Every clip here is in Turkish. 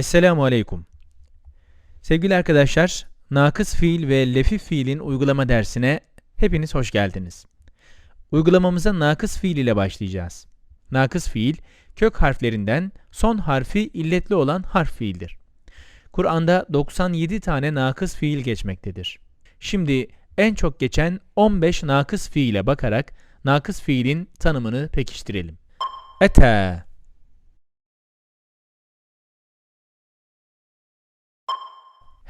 Esselamu Aleyküm. Sevgili arkadaşlar, nakıs fiil ve lefif fiilin uygulama dersine hepiniz hoş geldiniz. Uygulamamıza nakıs fiil ile başlayacağız. Nakıs fiil, kök harflerinden son harfi illetli olan harf fiildir. Kur'an'da 97 tane nakıs fiil geçmektedir. Şimdi en çok geçen 15 nakıs fiile bakarak nakıs fiilin tanımını pekiştirelim. Ete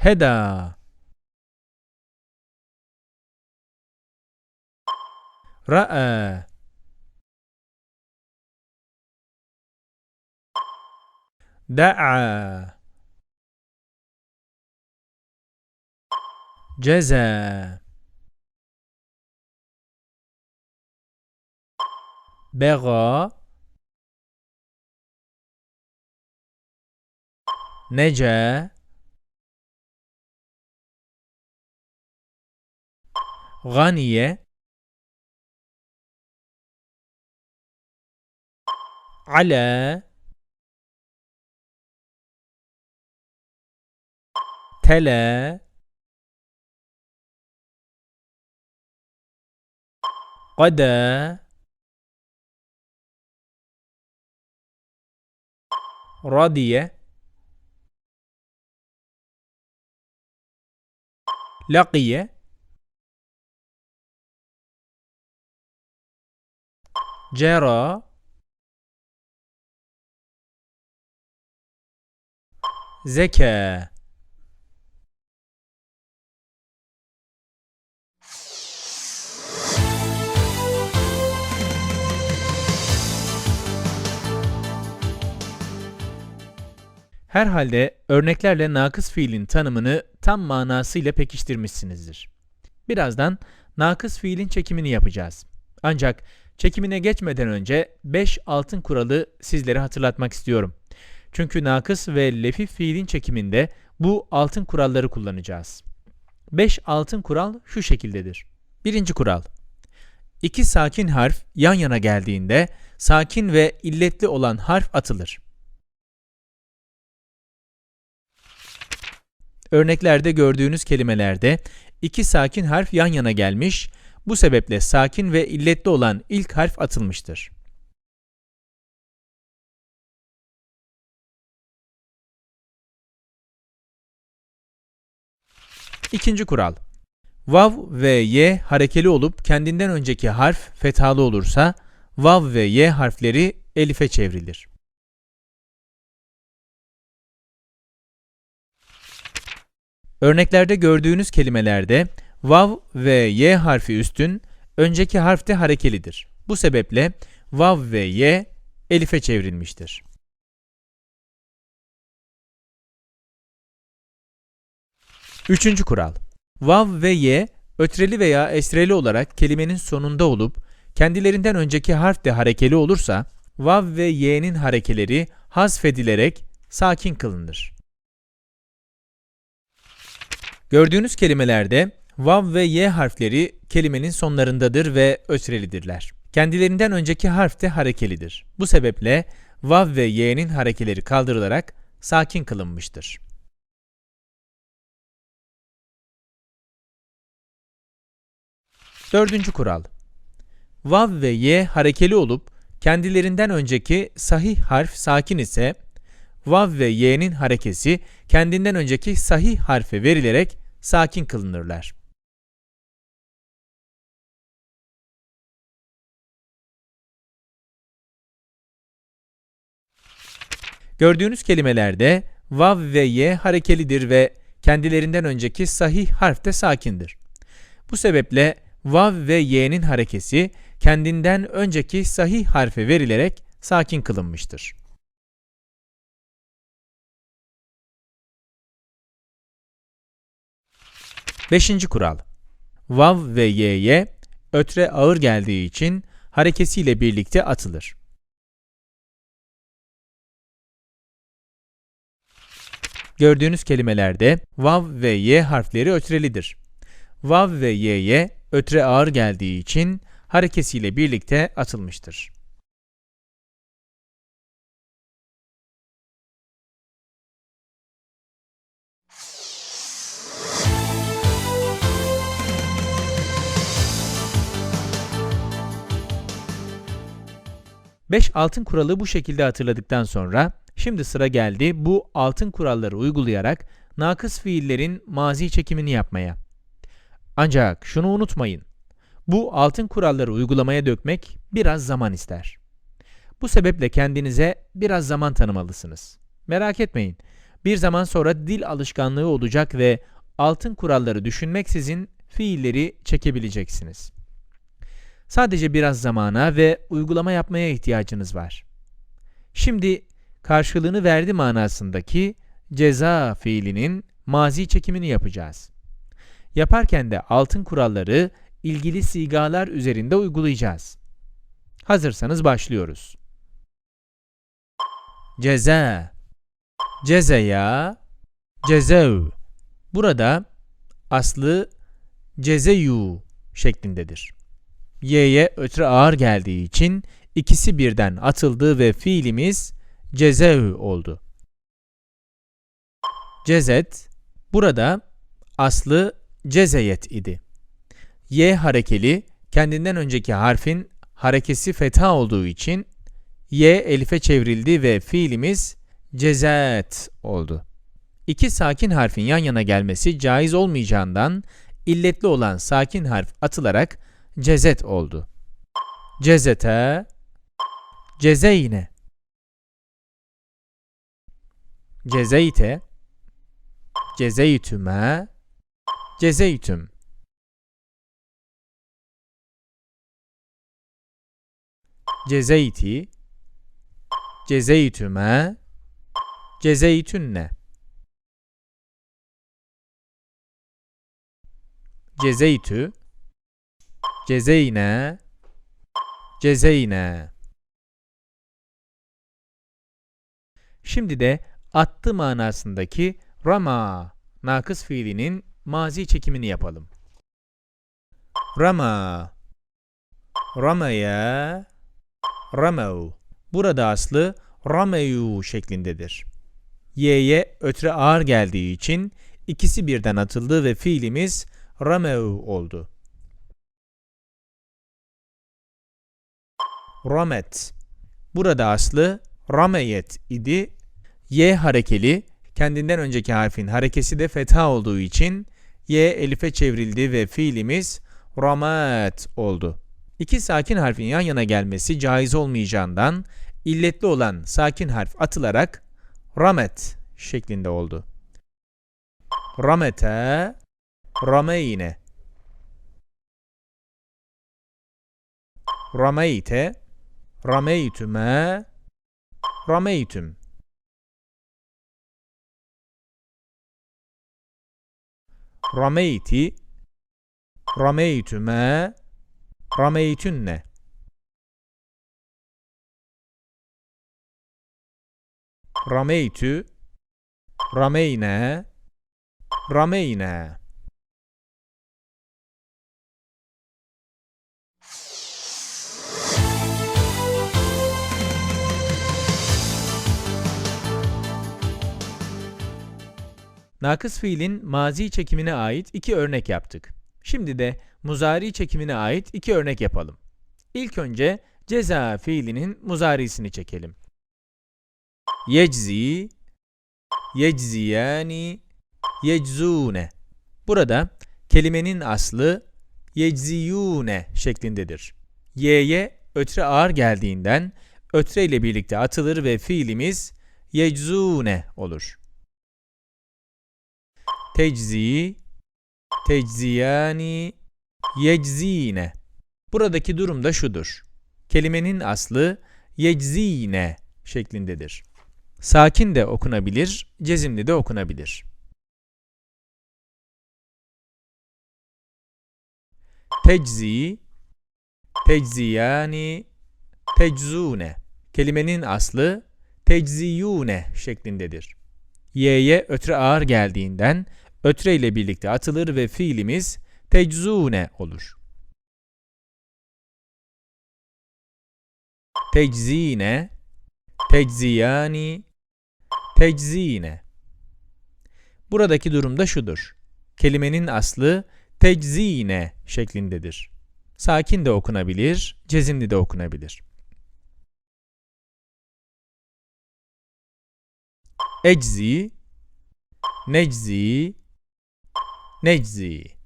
هدى. رأى. دعا جزى. بغى. نجا. غني على. تلا. قدا. رضي لقي Cera Zeke Herhalde örneklerle nakıs fiilin tanımını tam manasıyla pekiştirmişsinizdir. Birazdan nakıs fiilin çekimini yapacağız. Ancak çekimine geçmeden önce 5 altın kuralı sizlere hatırlatmak istiyorum. Çünkü nakıs ve lefif fiilin çekiminde bu altın kuralları kullanacağız. 5 altın kural şu şekildedir. Birinci kural. İki sakin harf yan yana geldiğinde sakin ve illetli olan harf atılır. Örneklerde gördüğünüz kelimelerde iki sakin harf yan yana gelmiş, bu sebeple sakin ve illetli olan ilk harf atılmıştır. İkinci kural. Vav ve y harekeli olup kendinden önceki harf fethalı olursa, vav ve y harfleri elife çevrilir. Örneklerde gördüğünüz kelimelerde vav ve y harfi üstün, önceki harf de harekelidir. Bu sebeple vav ve y elife çevrilmiştir. Üçüncü kural. Vav ve y ötreli veya esreli olarak kelimenin sonunda olup kendilerinden önceki harf de harekeli olursa vav ve y'nin harekeleri hazfedilerek sakin kılınır. Gördüğünüz kelimelerde vav ve y harfleri kelimenin sonlarındadır ve ötrelidirler. Kendilerinden önceki harf de harekelidir. Bu sebeple vav ve y'nin harekeleri kaldırılarak sakin kılınmıştır. Dördüncü kural. Vav ve y harekeli olup kendilerinden önceki sahih harf sakin ise vav ve y'nin harekesi kendinden önceki sahih harfe verilerek sakin kılınırlar. Gördüğünüz kelimelerde vav ve y harekelidir ve kendilerinden önceki sahih harf de sakindir. Bu sebeple vav ve y'nin harekesi kendinden önceki sahih harfe verilerek sakin kılınmıştır. Beşinci kural. Vav ve y'ye ötre ağır geldiği için harekesiyle birlikte atılır. Gördüğünüz kelimelerde vav ve y harfleri ötrelidir. Vav ve y'ye ötre ağır geldiği için harekesiyle birlikte atılmıştır. Beş altın kuralı bu şekilde hatırladıktan sonra şimdi sıra geldi bu altın kuralları uygulayarak nakıs fiillerin mazi çekimini yapmaya. Ancak şunu unutmayın. Bu altın kuralları uygulamaya dökmek biraz zaman ister. Bu sebeple kendinize biraz zaman tanımalısınız. Merak etmeyin. Bir zaman sonra dil alışkanlığı olacak ve altın kuralları düşünmeksizin fiilleri çekebileceksiniz. Sadece biraz zamana ve uygulama yapmaya ihtiyacınız var. Şimdi karşılığını verdi manasındaki ceza fiilinin mazi çekimini yapacağız. Yaparken de altın kuralları ilgili sigalar üzerinde uygulayacağız. Hazırsanız başlıyoruz. Ceza Cezeya Cezev Burada aslı cezeyu şeklindedir. Y'ye ötre ağır geldiği için ikisi birden atıldı ve fiilimiz cezev oldu. Cezet burada aslı cezeyet idi. Y harekeli kendinden önceki harfin harekesi fetha olduğu için Y elife çevrildi ve fiilimiz cezet oldu. İki sakin harfin yan yana gelmesi caiz olmayacağından illetli olan sakin harf atılarak cezet oldu. Cezete, cezeyne, cezeyte, cezeytüme, cezeytüm. Cezeyti, cezeytüme, cezeytünne. Cezeytü, cezeyne, cezeyne. Şimdi de attı manasındaki rama nakıs fiilinin mazi çekimini yapalım. Rama, ramaya, ramev. Burada aslı rameyu şeklindedir. Y'ye ötre ağır geldiği için ikisi birden atıldı ve fiilimiz ramev oldu. Ramet. Burada aslı rameyet idi. Y harekeli, kendinden önceki harfin harekesi de fetha olduğu için Y elife çevrildi ve fiilimiz ramet oldu. İki sakin harfin yan yana gelmesi caiz olmayacağından illetli olan sakin harf atılarak ramet şeklinde oldu. Ramete, rameyne. Rameyte, rameytüme, rameytüm. Rameyti, rameytüme, rameytünne. Rameytü, rameyne, rameyne. Nakıs fiilin mazi çekimine ait iki örnek yaptık. Şimdi de muzari çekimine ait iki örnek yapalım. İlk önce ceza fiilinin muzarisini çekelim. Yeczi, yecziyani, yeczune. Burada kelimenin aslı yecziyune şeklindedir. Y'ye ötre ağır geldiğinden ötre ile birlikte atılır ve fiilimiz yeczune olur. Teczi, tecziyani, yeczine. Buradaki durum da şudur. Kelimenin aslı yeczine şeklindedir. Sakin de okunabilir, cezimli de okunabilir. Teczi, tecziyani, teczune. Kelimenin aslı tecziyune şeklindedir. Y'ye ötre ağır geldiğinden ötre ile birlikte atılır ve fiilimiz teczune olur. Teczine, tecziyani, teczine. Buradaki durumda şudur. Kelimenin aslı teczine şeklindedir. Sakin de okunabilir, cezimli de okunabilir. Eczi, neczi, neczi.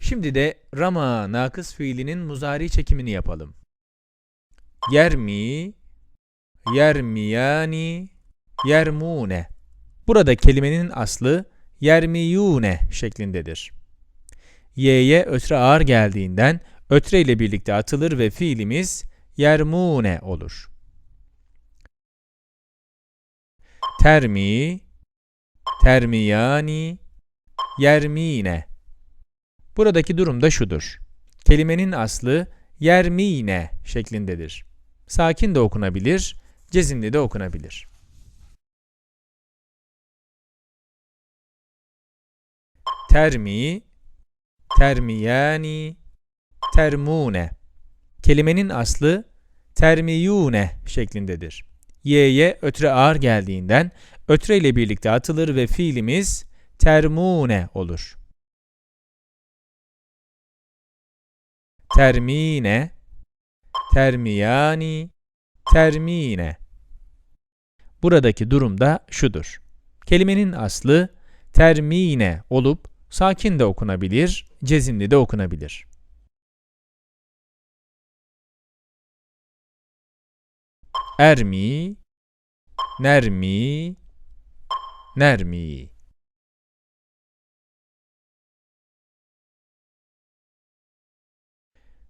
Şimdi de rama nakıs fiilinin muzari çekimini yapalım. Yermi, yermiyani, yermune. Burada kelimenin aslı yermiyune şeklindedir. Y'ye ötre ağır geldiğinden ötre ile birlikte atılır ve fiilimiz yermune olur. Termi, termiyani, yermine. Buradaki durum da şudur. Kelimenin aslı yermine şeklindedir. Sakin de okunabilir, cezimli de okunabilir. Termi, termiyani, termune. Kelimenin aslı termiyune şeklindedir. Y'ye ötre ağır geldiğinden ötre ile birlikte atılır ve fiilimiz termune olur. termine, termiyani, termine. Buradaki durum da şudur. Kelimenin aslı termine olup sakin de okunabilir, cezimli de okunabilir. Ermi, nermi, nermi.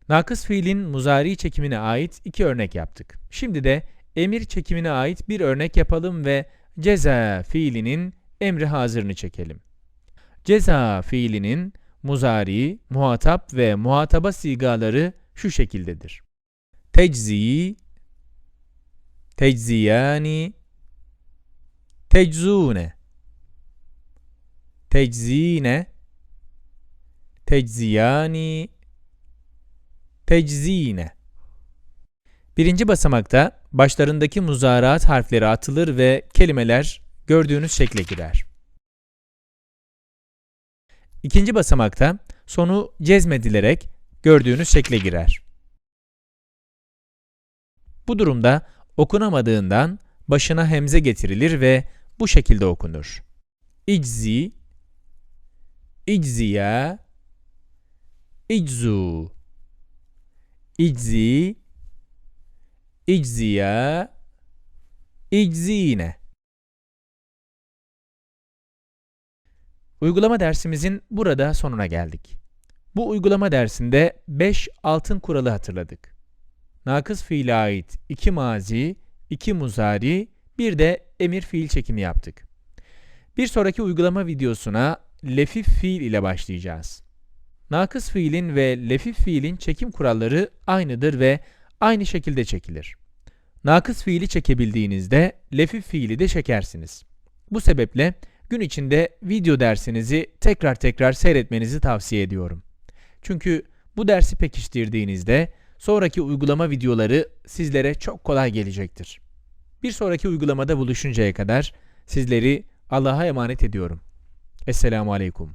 Nakıs fiilin muzari çekimine ait iki örnek yaptık. Şimdi de emir çekimine ait bir örnek yapalım ve ceza fiilinin emri hazırını çekelim. Ceza fiilinin muzari, muhatap ve muhataba sigaları şu şekildedir. Teczi, tecziyani, teczune, teczine, tecziyani, Teczine. Birinci basamakta başlarındaki muzaraat harfleri atılır ve kelimeler gördüğünüz şekle girer. İkinci basamakta sonu cezmedilerek gördüğünüz şekle girer. Bu durumda okunamadığından başına hemze getirilir ve bu şekilde okunur. İczi, icziya, iczu. İczi, icziya, iczine. Uygulama dersimizin burada sonuna geldik. Bu uygulama dersinde 5 altın kuralı hatırladık. Nakıs fiile ait 2 mazi, 2 muzari, bir de emir fiil çekimi yaptık. Bir sonraki uygulama videosuna lefif fiil ile başlayacağız. Nakıs fiilin ve lefif fiilin çekim kuralları aynıdır ve aynı şekilde çekilir. Nakıs fiili çekebildiğinizde lefif fiili de çekersiniz. Bu sebeple gün içinde video dersinizi tekrar tekrar seyretmenizi tavsiye ediyorum. Çünkü bu dersi pekiştirdiğinizde sonraki uygulama videoları sizlere çok kolay gelecektir. Bir sonraki uygulamada buluşuncaya kadar sizleri Allah'a emanet ediyorum. Esselamu Aleyküm.